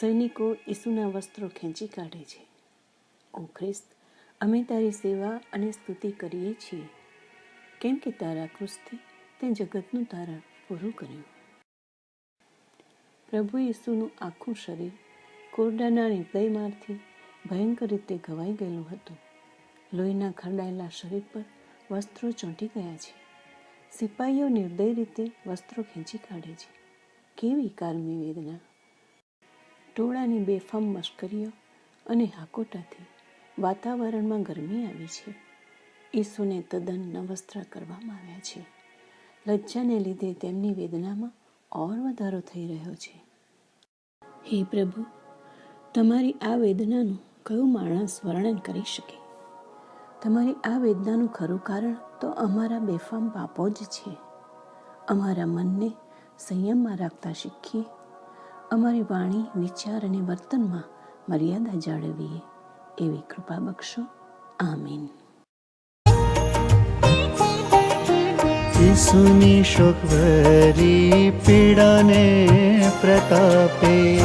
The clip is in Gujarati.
સૈનિકો ઈસુના વસ્ત્રો ખેંચી કાઢે છે. ઓ ખ્રિસ્ત, અમે તારી સેવા અને સ્તુતિ કરીએ છીએ. કેમ કે તારા ક્રુસથી તે જગતનું તારણ પૂરું કર્યું. પ્રભુ ઈસુનું આખું શરીર કોરડાના નિર્દયમારથી ભયંકર રીતે ઘવાઈ ગયેલું હતું. લોહીના ખરડાયેલા શરીર પર વસ્ત્રો ચોંટી ગયા છે. સિપાહીઓ નિર્દય રીતે વસ્ત્રો ખેંચી કાઢે છે. કેવી કારમી વેદના. ટોળાની બેફામ મશ્કરીઓ અને હાકોટાથી વાતાવરણમાં ગરમી આવી છે. ઈસુને તદ્દન નવસ્ત્ર કરવામાં આવ્યા છે. લજ્જાને લીધે તેમની વેદનામાં ઓર વધારો થઈ રહ્યો છે. હે પ્રભુ, તમારી આ વેદનાનું કયું માણસ વર્ણન કરી શકે? તમારી આ વેદનાનું ખરું કારણ તો અમારા બેફામ પાપો જ છે. અમારા મનને સંયમમાં રાખતા શીખીએ અમારી વાણી, વિચાર અને વર્તનમાં મર્યાદા જાળવીએ. એવી કૃપા બક્ષો. આમીન. સુની શોકભરી પીડાને પ્રતાપે